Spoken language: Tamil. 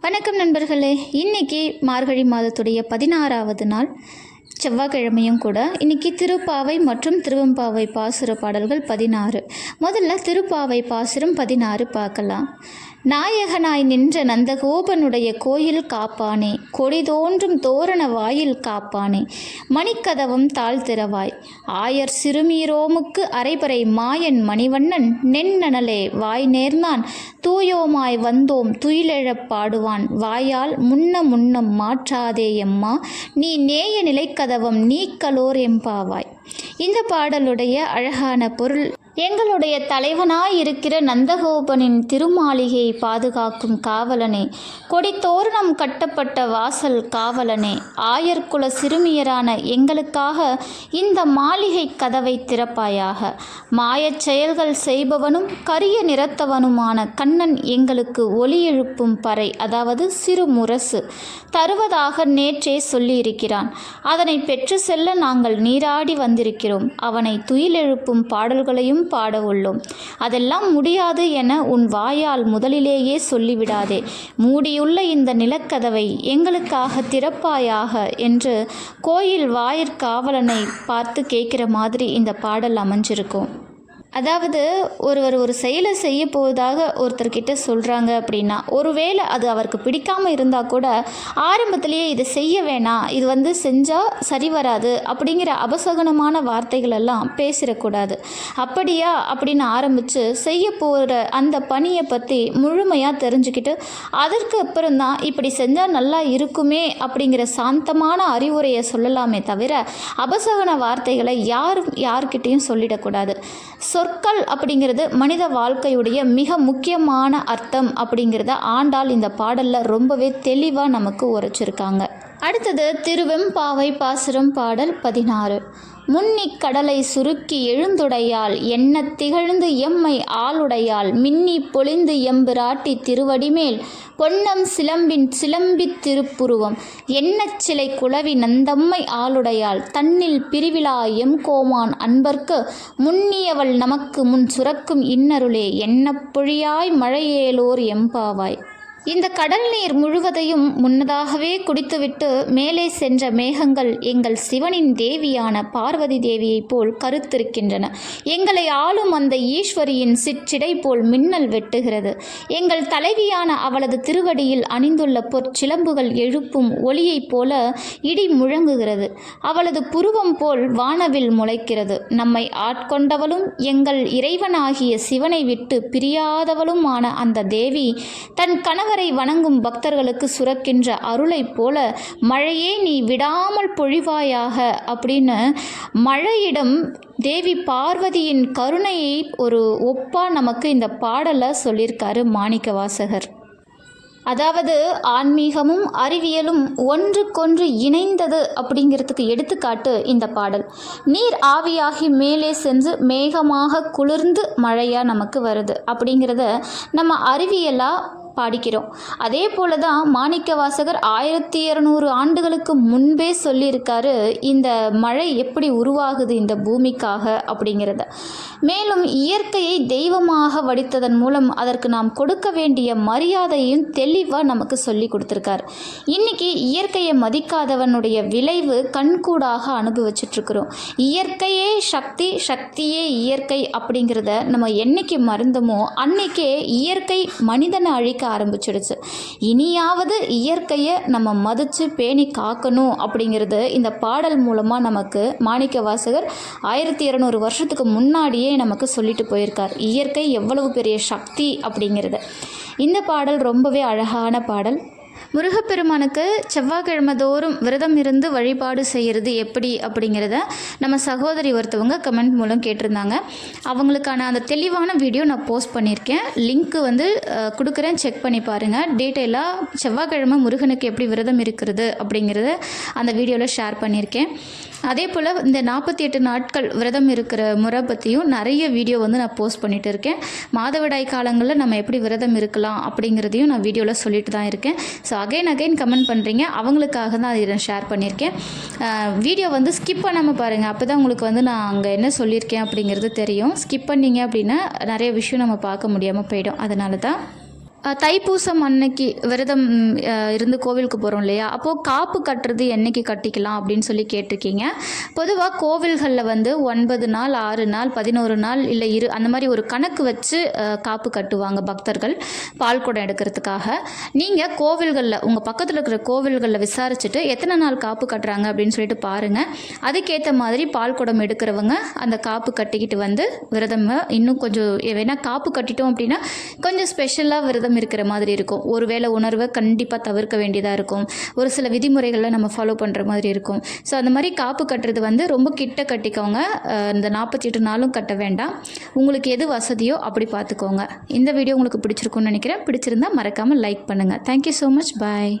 வணக்கம் நண்பர்களே. இன்னைக்கு மார்கழி மாதத்துடைய பதினாறாவது நாள். செவ்வாய்க்கிழமையும் கூட இன்னைக்கு திருப்பாவை மற்றும் திருவம்பாவை பாசுர பாடல்கள் பதினாறு. முதல்ல திருப்பாவை பாசுரம் பதினாறு பார்க்கலாம். நாயகனாய் நின்ற நந்தகோபனுடைய கோயில் காப்பானே. கொடி தோன்றும் தோரண வாயில் காப்பானே. மணிக்கதவம் தாழ்த்திறவாய் ஆயர் சிறுமீரோமுக்கு அரைபறை மாயன் மணிவண்ணன் நென்னனலே. வாய் நேர்ந்தான். தூயோமாய் வந்தோம் துயிலெழப் பாடுவான். வாயால் முன்ன முன்னம் மாற்றாதே எம்மா. நீ நேய நிலைக்கதவம் நீக்கலோர் எம்பாவாய். இந்த பாடலுடைய அழகான பொருள் எங்களுடைய தலைவனாய் இருக்கிற நந்தகோபனின் திருமாளிகையை பாதுகாக்கும் காவலனே கொடித்தோரணம் கட்டப்பட்ட வாசல் காவலனே ஆயர்குல சிறுமியரான எங்களுக்காக இந்த மாளிகை கதவை திறப்பாயாக. மாயச் செயல்கள் செய்பவனும் கரிய நிறத்தவனுமான கண்ணன் எங்களுக்கு ஒலி எழுப்பும் பறை அதாவது சிறு முரசு தருவதாக நேற்றே சொல்லியிருக்கிறான். அதனை பெற்று செல்ல நாங்கள் நீராடி வந்திருக்கிறோம். அவனை துயிலெழுப்பும் பாடல்களையும் பாட உள்ளோம் அதெல்லாம் முடியாது என உன் வாயால் முதலிலேயே சொல்லிவிடாதே. மூடியுள்ள இந்த நிலக்கதவை எங்களுக்காக திறப்பாயாக என்று கோயில் வாயிற்காவலனை பார்த்து கேட்குற மாதிரி இந்த பாடல் அமைஞ்சிருக்கும். அதாவது ஒருவர் ஒரு செயலை செய்ய போவதாக ஒருத்தர்கிட்ட சொல்கிறாங்க அப்படின்னா ஒருவேளை அது அவருக்கு பிடிக்காமல் இருந்தால் கூட ஆரம்பத்திலேயே இதை செய்ய வேணாம் இது வந்து செஞ்சால் சரி வராது அப்படிங்கிற அபசகனமான வார்த்தைகள் எல்லாம் பேசிடக்கூடாது. அப்படியா? அப்படின்னு ஆரம்பித்து செய்ய போகிற அந்த பணியை பற்றி முழுமையாக தெரிஞ்சுக்கிட்டு அதற்கு அப்புறம்தான் இப்படி செஞ்சால் நல்லா இருக்குமே அப்படிங்கிற சாந்தமான அறிவுரையை சொல்லலாமே தவிர அபசகன வார்த்தைகளை யாரும் யார்கிட்டேயும் சொல்லிடக்கூடாது. ஸோ சொற்கள் அப்படிங்கிறது மனித வாழ்க்கையுடைய மிக முக்கியமான அர்த்தம் அப்படிங்கிறத ஆண்டாள் இந்த பாடலில் ரொம்பவே தெளிவாக நமக்கு உரைச்சிருக்காங்க. அடுத்தது திருவெம்பாவை பாசுரம் பாடல் பதினாறு. முன்னிக் கடலை சுருக்கி எழுந்துடையால் எண்ணத் திகழ்ந்து எம்மை ஆளுடையால் மின்னி பொழிந்து எம்பிராட்டி திருவடிமேல். பொன்னம் சிலம்பின் சிலம்பித் திருப்புருவம். எண்ணச் சிலை குளவி நந்தம்மை ஆளுடையால் தன்னில் பிரிவிழா எம் கோமான் அன்பர்க்கு. முன்னியவள் நமக்கு முன் சுரக்கும் இன்னருளே. எண்ணப் பொழியாய் மழையேலோர் எம்பாவாய் இந்த கடல் நீர் முழுவதையும் முன்னதாகவே குடித்துவிட்டு மேலே சென்ற மேகங்கள் எங்கள் சிவனின் தேவியான பார்வதி தேவியைப் போல் கருத்திருக்கின்றன. எங்களை ஆளும் அந்த ஈஸ்வரியின் சிற்றிடை போல் மின்னல் வெட்டுகிறது. எங்கள் தலைவியான அவளது திருவடியில் அணிந்துள்ள பொற்சிலம்புகள் எழுப்பும் ஒளியைப் போல இடி முழங்குகிறது. அவளது புருவம் போல் வானவில் முளைக்கிறது. நம்மை ஆட்கொண்டவளும் எங்கள் இறைவனாகிய சிவனை விட்டு பிரியாதவளுமான அந்த தேவி தன் கணவரை வணங்கும் பக்தர்களுக்கு சுரக்கின்ற அருளைப் போல மழையே நீ விடாமல் பொழிவாயாக அப்படின்னு மழையிடம் தேவி பார்வதியின் கருணையை ஒரு ஒப்பா நமக்கு இந்த பாடலை சொல்லியிருக்காரு மாணிக்க வாசகர் அதாவது ஆன்மீகமும் அறிவியலும் ஒன்றுக்கொன்று இணைந்தது அப்படிங்கிறதுக்கு எடுத்துக்காட்டு இந்த பாடல். நீர் ஆவியாகி மேலே சென்று மேகமாக குளிர்ந்து மழையாக நமக்கு வருது அப்படிங்கிறத நம்ம அறிவியலாக பாடிக்கிறோம். அதே போல தான் மாணிக்க வாசகர் ஆயிரத்தி இரநூறு ஆண்டுகளுக்கு முன்பே சொல்லியிருக்காரு இந்த மழை எப்படி உருவாகுது இந்த பூமிக்காக அப்படிங்கிறத. மேலும் இயற்கையை தெய்வமாக வடித்ததன் மூலம் அதற்கு நாம் கொடுக்க வேண்டிய மரியாதையும் தெளிவாக நமக்கு சொல்லி கொடுத்துருக்கார். இன்னைக்கு இயற்கையை மதிக்காதவனுடைய விளைவு கண்கூடாக அனுபவிச்சுட்ருக்குறோம். இயற்கையே சக்தி சக்தியே இயற்கை அப்படிங்கிறத நம்ம என்னைக்கு மறந்தோமோ அன்னைக்கே இயற்கை மனிதனை அழிக்க ஆரம்பிச்சிடுச்சு. இனியாவது இயற்கையை நம்ம மதித்து பேணி காக்கணும் அப்படிங்கிறது இந்த பாடல் மூலமாக நமக்கு மாணிக்க வாசகர் ஆயிரத்தி இரநூறு வருஷத்துக்கு முன்னாடியே நமக்கு சொல்லிட்டு போயிருக்கார். இயற்கை எவ்வளவு பெரிய சக்தி அப்படிங்கிறது. இந்த பாடல் ரொம்பவே அழகான பாடல். முருகப்பெருமானுக்கு செவ்வாய்க்கிழமை தோறும் விரதம் இருந்து வழிபாடு செய்கிறது எப்படி அப்படிங்கிறத நம்ம சகோதரி ஒருத்தவங்க கமெண்ட் மூலம் கேட்டிருந்தாங்க. அவங்களுக்கான அந்த தெளிவான வீடியோ நான் போஸ்ட் பண்ணியிருக்கேன். லிங்க்கு வந்து கொடுக்குறேன். செக் பண்ணி பாருங்கள் டீட்டெயிலாக செவ்வாய்க்கிழமை முருகனுக்கு எப்படி விரதம் இருக்கிறது அப்படிங்கிறத அந்த வீடியோவில் ஷேர் பண்ணியிருக்கேன். அதே போல் இந்த நாற்பத்தி எட்டு நாட்கள் விரதம் இருக்கிற முறை பற்றியும் நிறைய வீடியோ வந்து நான் போஸ்ட் பண்ணிட்டு இருக்கேன். மாதவிடாய் காலங்களில் நம்ம எப்படி விரதம் இருக்கலாம் அப்படிங்கிறதையும் நான் வீடியோவில் சொல்லிட்டு தான் இருக்கேன். ஸோ அகைன் அகைன் கமெண்ட் பண்ணுறீங்க அவங்களுக்காக தான் அதை நான் ஷேர் பண்ணியிருக்கேன். வீடியோ வந்து ஸ்கிப் பண்ணாமல் பாருங்கள் அப்போ தான் உங்களுக்கு வந்து நான் அங்கே என்ன சொல்லியிருக்கேன் அப்படிங்கிறது தெரியும். ஸ்கிப் பண்ணீங்க அப்படின்னா நிறைய விஷயம் நம்ம பார்க்க முடியாமல் போயிடும். அதனால தான் தைப்பூசம் அன்னைக்கு விரதம் இருந்து கோவிலுக்கு போகிறோம் இல்லையா? அப்போது காப்பு கட்டுறது என்னைக்கு கட்டிக்கலாம் அப்படின்னு சொல்லி கேட்டிருக்கீங்க. பொதுவாக கோவில்களில் வந்து ஒன்பது நாள் ஆறு நாள் பதினோரு நாள் இல்லை இரு அந்த மாதிரி ஒரு கணக்கு வச்சு காப்பு கட்டுவாங்க பக்தர்கள் பால் குடம் எடுக்கிறதுக்காக. நீங்கள் கோவில்களில் உங்கள் பக்கத்தில் இருக்கிற கோவில்களில் விசாரிச்சுட்டு எத்தனை நாள் காப்பு கட்டுறாங்க அப்படின்னு சொல்லிட்டு பாருங்கள் அதுக்கேற்ற மாதிரி பால் குடம் எடுக்கிறவங்க அந்த காப்பு கட்டிக்கிட்டு வந்து விரதம் இன்னும் கொஞ்சம் வேணால் காப்பு கட்டிட்டோம் அப்படின்னா கொஞ்சம் ஸ்பெஷலாக விரதம் இருக்கிற மாதிரி இருக்கும். ஒருவேளை உணர்வை கண்டிப்பாக தவிர்க்க வேண்டியதாக இருக்கும். ஒரு சில விதிமுறைகளை நம்ம ஃபாலோ பண்ணுற மாதிரி இருக்கும். ஸோ அந்த மாதிரி காப்பு கட்டுறது வந்து ரொம்ப கிட்ட கட்டிக்கோங்க. இந்த நாற்பத்தி எட்டு நாளும் கட்ட வேண்டாம். உங்களுக்கு எது வசதியோ அப்படி பார்த்துக்கோங்க இந்த வீடியோ உங்களுக்கு பிடிச்சிருக்கும்னு நினைக்கிறேன். பிடிச்சிருந்தா மறக்காமல் லைக் பண்ணுங்கள் தேங்க்யூ ஸோ மச் பாய்